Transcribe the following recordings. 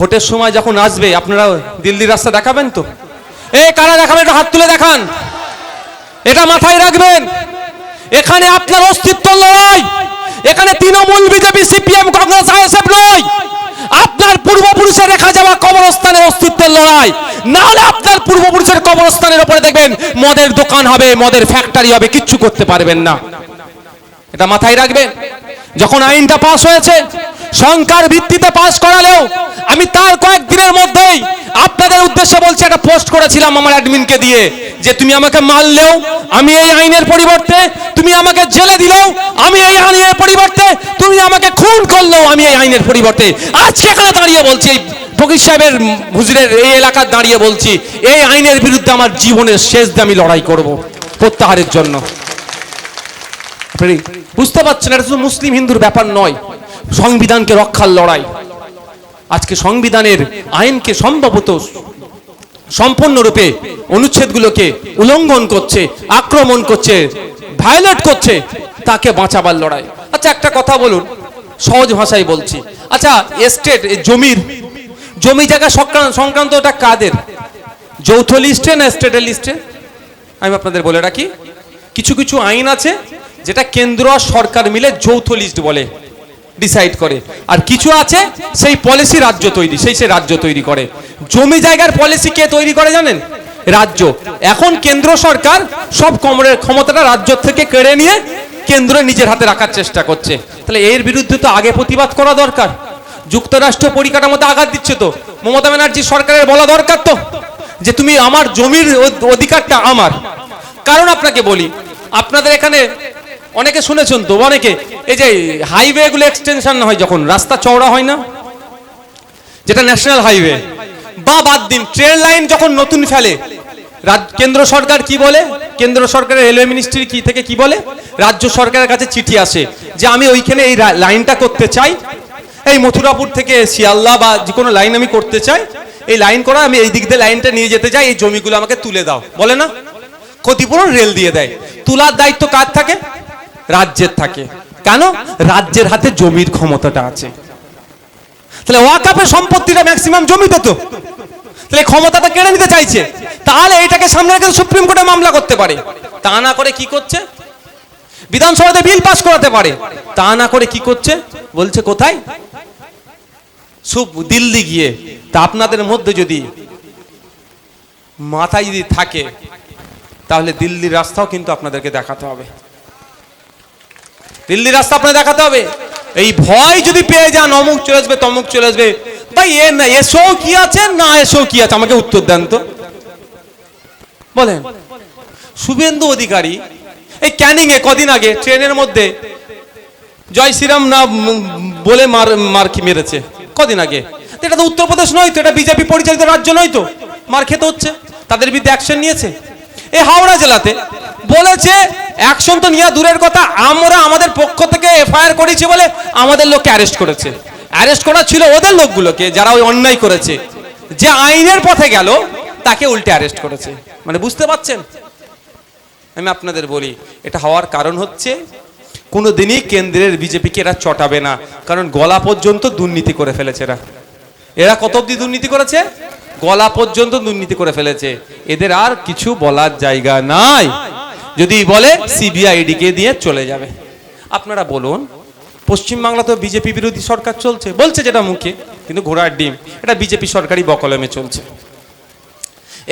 ভোটের সময় যখন আসবে, আপনারা দিল্লির রাস্তা দেখাবেন তো? এ, কারা দেখাবেন একটু হাত তুলে দেখান। এটা মাথায় রাখবেন। এখানে আপনার অস্তিত্ব লড়াই। এখানে Trinamool, BJP, CPM, Congress, ISF নয় আপনার পূর্বপুরুষের রেখা যাওয়া কবরস্থানের অস্তিত্বের লড়াই। না হলে আপনার পূর্বপুরুষের কবরস্থানের উপরে দেখবেন, মদের দোকান হবে, মদের ফ্যাক্টরি হবে, কিচ্ছু করতে পারবেন না। এটা মাথায় রাখবেন। যখন আইনটা পাস হয়েছে সংখ্যার ভিত্তিতে পাস করালেও আমি তার কয়েকদিনের মধ্যেই আপনাদের উদ্দেশ্যে বলছি, একটা পোস্ট করেছিলাম আমার অ্যাডমিনকে দিয়ে, যে তুমি আমাকে মারলেও আমি এই আইনের পরিবর্তে, তুমি আমাকে জেলে দিলেও আমি এই আইনের পরিবর্তে, তুমি আমাকে খুন করলেও আমি এই আইনের পরিবর্তে। আজকে এখানে দাঁড়িয়ে বলছি ফকির সাহেবের হুজুরের এই এলাকার দাঁড়িয়ে বলছি, এই আইনের বিরুদ্ধে আমার জীবনের শেষ দিয়ে আমি লড়াই করব প্রত্যাহারের জন্য। বুঝতে পারছেন, এটা শুধু মুসলিম হিন্দুর ব্যাপার নয়। সংবিধানকে রক্ষার লড়াই। আজকে সংবিধানের আইনকে সম্ভবত সম্পূর্ণরূপে অনুচ্ছেদগুলোকে উল্লঙ্ঘন করছে, আক্রমণ করছে ভায়োলেট করছে, তাকে বাঁচাবার লড়াই। আচ্ছা একটা কথা বলুন, সহজ ভাষায় বলছি। আচ্ছা এস্টেট জমির, জমি জায়গা সংক্রান্ত ওটা কাদের? যৌথ লিস্টে না স্টেটের লিস্টে আমি আপনাদের বলে রাখি, কিছু কিছু আইন আছে, যেটা কেন্দ্র সরকার মিলে যৌথ লিস্ট বলে। ডিসাইড করে। আর কিছু আছে, সেই পলিসি রাজ্য তৈরি, সেই সে রাজ্য তৈরি করে। জমি জায়গার পলিসি কে তৈরি করে জানেন? রাজ্য। এখন কেন্দ্র সরকার সব কমরের ক্ষমতাটা রাজ্য থেকে কেড়ে নিয়ে কেন্দ্র নিজের হাতে রাখার চেষ্টা করছে। তাহলে এর বিরুদ্ধে তো আগে প্রতিবাদ করা দরকার। যুক্তরাষ্ট্র পরিকাঠামোতে আঘাত দিচ্ছে তো। মমতা ব্যানার্জি সরকারের বলা দরকার তো। যে তুমি আমার জমির অধিকারটা আমার। কারণ আপনাকে বলি, আপনাদের এখানে অনেকে শুনেছেন তো, অনেকে। এই যে হাইওয়ে গুলো এক্সটেনশন হয় যখন, রাস্তা চওড়া হয় না? যেটা ন্যাশনাল হাইওয়ে বা বাদ দিন ট্রেন লাইন যখন নতুন ফেলে কেন্দ্র সরকার কি বলে? কেন্দ্র সরকারের রেলওয়ে মিনিস্ট্রি কি থেকে কি বলে? রাজ্য সরকারের কাছে চিঠি আসে যে আমি ওইখানে এই লাইনটা করতে চাই। এই মথুরাপুর থেকে শিয়ালদা বা যে কোনো লাইন আমি করতে চাই। এই লাইন করা, আমি এই দিক দিয়ে লাইনটা নিয়ে যেতে চাই, এই জমিগুলো আমাকে তুলে দাও। বলে না? ক্ষতিপূরণ রেল দিয়ে দেয়। তোলার দায়িত্ব কার থাকে? রাজ্যের থাকে। কেন? রাজ্যের হাতে জমির ক্ষমতাটা আছে। তাহলে ওয়াকাপের সম্পত্তিটা ম্যাক্সিমাম জমিতে তো। তাহলে ক্ষমতাটা কেড়ে নিতে চাইছে। তাহলে এটাকে সামনে রেখে সুপ্রিম কোর্টে মামলা করতে পারে। তা না করে কি করছে? বিধানসভাতে বিল পাস করাতে পারে। তা না করে কি করছে? বলছে, কোথায়? দিল্লি গিয়ে। তা আপনাদের মধ্যে যদি মাথায় যদি থাকে, তাহলে দিল্লির রাস্তাও কিন্তু আপনাদেরকে দেখাতে হবে। দিল্লির রাস্তা আপনার দেখাতে হবে। এই ভয় যদি পেয়ে যান, অমুক চলে আসবে, তমুক চলে আসবে। ভাই এ না, এসো কি আছে, না এসো কি আছে, আমাকে উত্তর দেন তো। বলেন, শুভেন্দু অধিকারী, এই ক্যানিং এ কদিন আগে, ট্রেনের মধ্যে জয় শ্রীরাম না বলে মার মার কি মেরেছে? কদিন আগে। এটা তো উত্তরপ্রদেশ নয় তো, এটা বিজেপি পরিচালিত রাজ্য নয় তো। মার খেতে হচ্ছে, তাদের বিরুদ্ধে অ্যাকশন নিয়েছে। এই হাওড়া জেলাতে বলেছে অ্যাকশন তো নিয়ে দূরের কথা। আমরা আমাদের পক্ষ থেকে এফআইআর করেছি বলে আমাদের লোককে অ্যারেস্ট করেছে। অ্যারেস্ট করা ছিল ওদের লোকগুলোকে, যারা ওই অন্যায় করেছে। যে আইনের পথে গেল, তাকে উল্টে অ্যারেস্ট করেছে। মানে বুঝতে পারছেন? আমি আপনাদের বলি, এটা হওয়ার কারণ হচ্ছে কোনো দিনই কেন্দ্রের বিজেপিকে এরা চটাবে না। কারণ গলা পর্যন্ত দুর্নীতি করে ফেলেছে এরা। এরা কত অব্দি দুর্নীতি করেছে? গলা পর্যন্ত দুর্নীতি করে ফেলেছে। এদের আর কিছু বলার জায়গা নাই। যদি বলে সিবিআইডিকে দিয়ে চলে যাবে। আপনারা বলুন, পশ্চিমবাংলা তো বিজেপি বিরোধী সরকার চলছে, বলছে যেটা মুখে, কিন্তু ঘোড়ার ডিম, এটা বিজেপি সরকারি বকলমে চলছে।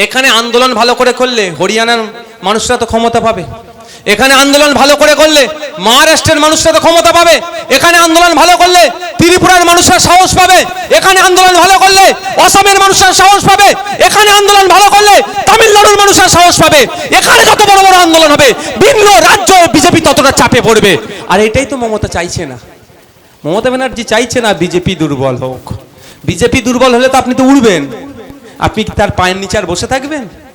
এখানে আন্দোলন ভালো করে করলে হরিয়ানার মানুষরা তো ক্ষমতা পাবে। এখানে আন্দোলন ভালো করে করলে মহারাষ্ট্রের মানুষরা তো ক্ষমতা পাবে। এখানে আন্দোলন ভালো করলে ত্রিপুরার মানুষরা সাহস পাবে। এখানে আন্দোলন ভালো করলে অসমের মানুষরা সাহস পাবে। এখানে আন্দোলন ভালো করলে তামিলনাড়ুর মানুষরা সাহস পাবে। এখানে যত বড় বড় আন্দোলন হবে, ভিন্ন রাজ্য বিজেপি ততটা চাপে পড়বে। আর এটাই তো মমতা চাইছে না। মমতা ব্যানার্জি চাইছে না বিজেপি দুর্বল হোক। বিজেপি দুর্বল হলে তো আপনি তো উড়বেন। আপনি তার পায়ের নিচে আর বসে থাকবেন?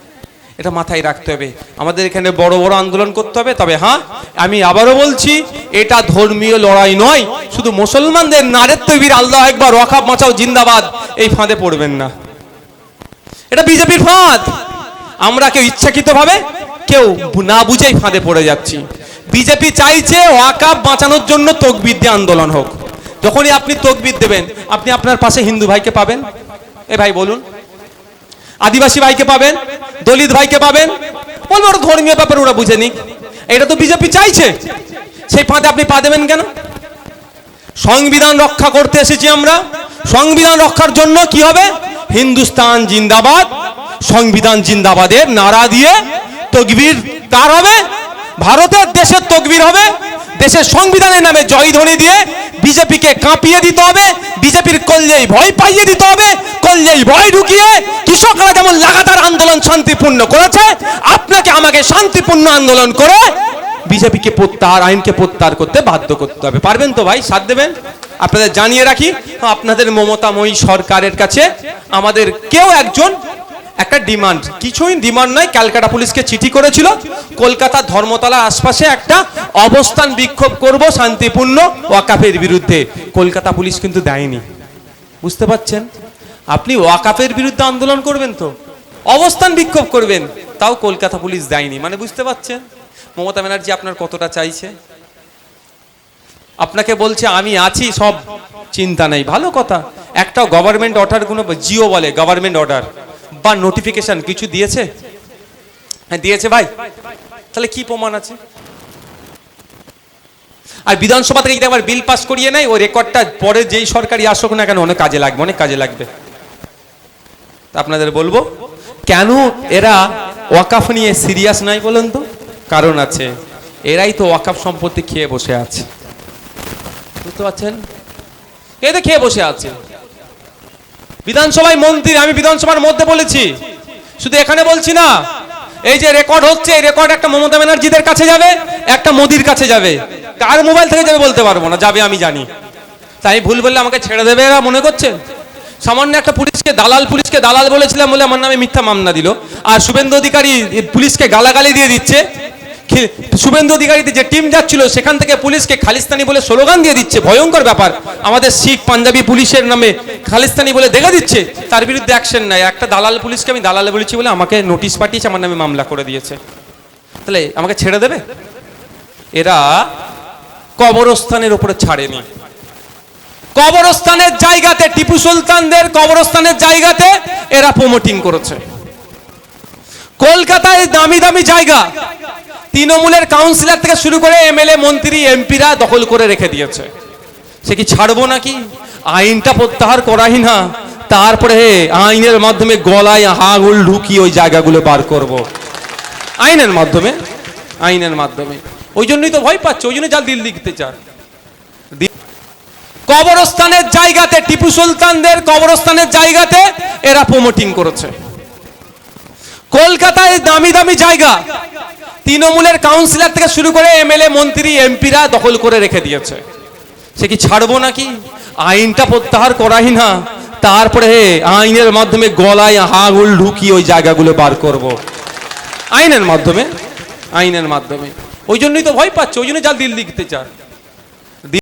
এটা মাথায় রাখতে হবে। আমাদের এখানে বড় বড় আন্দোলন করতে হবে, তবে হ্যাঁ আমি আবারও বলছি, এটা ধর্মীয় লড়াই নয়, শুধু মুসলমানদের নারের তৈবির আল্লাহ একবার রখাব বাঁচাও জিন্দাবাদ, এই ফাঁদে পড়বেন না। এটা বিজেপির ফাঁদ। আমরা কেউ ইচ্ছাকৃতভাবে কেউ না বুঝেই ফাঁদে পড়ে যাচ্ছি। বিজেপি চাইছে ওয়াকাব বাঁচানোর জন্য তকবির দিয়ে আন্দোলন হোক। যখনই আপনি তকবির দেবেন, আপনি আপনার পাশে হিন্দু ভাইকে পাবেন। এ ভাই, বলুন। আদিবাসী ভাইকে পাবেন, দলিত ভাইকে পাবেন। বলব ওরা ধর্মীয় ব্যাপার ওরা বুঝে নিক। এটা তো বিজেপি চাইছে। সেই ফাঁদে আপনি পা দেবেন কেন? সংবিধান রক্ষা করতে এসেছি আমরা। সংবিধান রক্ষার জন্য কি হবে? হিন্দুস্তান জিন্দাবাদ, সংবিধান জিন্দাবাদের নারা দিয়ে তকবীর তার হবে। ভারতের দেশের তকবীর হবে। দেশের সংবিধানের নামে জয়ধ্বনি দিয়ে বিজেপিকে কাঁপিয়ে দিতে হবে, বিজেপির কল্যাই ভয় পাইয়ে দিতে হবে কল্যাই ভয় ঢুকিয়ে কৃষকরা যেমন লাগাতার আন্দোলন শান্তিপূর্ণ করেছে, আপনাকে আমাকে শান্তিপূর্ণ আন্দোলন করে বিজেপিকে প্রত্যাহার, আইনকে প্রত্যাহার করতে বাধ্য করতে হবে। পারবেন তো ভাই, সাথ দেবেন? আপনাদের জানিয়ে রাখি, আপনাদের মমতাময়ী সরকারের কাছে আমাদের কেউ একজন একটা ডিমান্ড কিছুই ডিমান্ড নয় ক্যালকাটা পুলিশকে চিঠি করেছিল। কলকাতা ধর্মতলা আশপাশে একটা অবস্থান বিক্ষোভ করব শান্তিপূর্ণ ওয়াকাফের বিরুদ্ধে। কলকাতা পুলিশ কিন্তু দেয়নি। বুঝতে পাচ্ছেন আপনি ওয়াকাফের বিরুদ্ধে আন্দোলন করবেন তো। অবস্থান বিক্ষোভ করবেন। তাও কলকাতা পুলিশ দেয়নি। মানে বুঝতে পাচ্ছেন মমতা ব্যানার্জি আপনার কতটা চাইছে? আপনাকে বলছে, আমি আছি, সব চিন্তা নেই। ভালো কথা। একটা গভর্নমেন্ট অর্ডার কোনো জিও বলে গভর্নমেন্ট অর্ডার বা নোটিফিকেশন কিছু দিয়েছে? হ্যাঁ দিয়েছে ভাই। তাহলে কি প্রমাণ আছে? আর বিধানসভা থেকে যদি আবার বিল পাস করিয়ে নেয়, ওই রেকর্ডটা পরে যেই সরকারি আসুক না কেন, অনেক কাজে লাগবে, অনেক কাজে লাগবে। আপনাদের বলব, কেন এরা ওয়াকাফ নিয়ে সিরিয়াস নাই বলেন তো? কারণ আছে, এরাই তো ওয়াকাফ সম্পত্তি খেয়ে বসে আছে। বুঝতে পারছেন? এ তো খেয়ে বসে আছে। বিধানসভায় মন্ত্রী আমি বিধানসভার মধ্যে বলেছি। শুধু এখানে বলছি না, এই যে রেকর্ড হচ্ছে, এই রেকর্ড একটা মমতা ব্যানার্জিদের কাছে যাবে, একটা মোদির কাছে যাবে। কার মোবাইল থেকে যাবে বলতে পারব না, যাবে আমি জানি। তাই ভুল বললে আমাকে ছেড়ে দেবে এরা, মনে করছেন? সামান্য একটা পুলিশকে, দালাল পুলিশকে দালাল বলেছিলাম বলে আমার নামে মিথ্যা মামলা দিল। আর শুভেন্দু অধিকারী পুলিশকে গালাগালি দিয়ে দিচ্ছে। শুভেন্দু অধিকারীতে যে টিম যাচ্ছিল, সেখান থেকে পুলিশকে খালিস্তানি বলে স্লোগান দিয়ে দিচ্ছে, ভয়ঙ্কর ব্যাপার। আমাদের শিখ পাঞ্জাবি পুলিশের নামে খালিস্তানি বলে দেখা দিচ্ছে, তার বিরুদ্ধে অ্যাকশন নেয় একটা দালাল পুলিশকে আমি দালাল বলেছি বলে আমাকে নোটিশ পাঠিয়েছে, আমার নামে মামলা করে দিয়েছে। তাহলে আমাকে ছেড়ে দেবে? এরা কবরস্থানের উপরে ছাড়েনি। কবরস্থানের জায়গাতে, টিপু সুলতানদের কবরস্থানের জায়গাতে এরা প্রমোটিং করেছে। কলকাতায় দামি দামি জায়গা। তৃণমূলের কাউন্সিলর থেকে শুরু করে এমএলএ মন্ত্রী এমপিরা দখল করে রেখে দিয়েছে। সে কি ছাড়বো নাকি? আইনটা প্রত্যাহার করাই না। তারপরে আইনের মাধ্যমে গলায় হাগুল ঢুকিয়ে ওই জায়গাগুলো বার করব। আইনের মাধ্যমে আইনের মাধ্যমে। ওই জন্যই তো ভয় পাচ্ছে, ওই জন্য যা দিল লিখতে চান কবরস্থানের জায়গাতে, টিপু সুলতানদের কবরস্থানের জায়গাতে এরা প্রমোটিং করেছে। কলকাতায় দামি দামি জায়গা। তৃণমূলের কাউন্সিলর থেকে শুরু করে এমএলএ, মন্ত্রী, এমপিরা দখল করে রেখে দিয়েছে। সে কি ছাড়বো নাকি? আইনটা প্রত্যাহার করাই না। তারপরে আইনের মাধ্যমে গলায় হাগুল ঢুকিয়ে ওই জায়গাগুলো বার করব। আইনের মাধ্যমে আইনের মাধ্যমে। ওই জন্যই তো ভয় পাচ্ছে, ওই জন্য যা দিল্লি লিখতে চান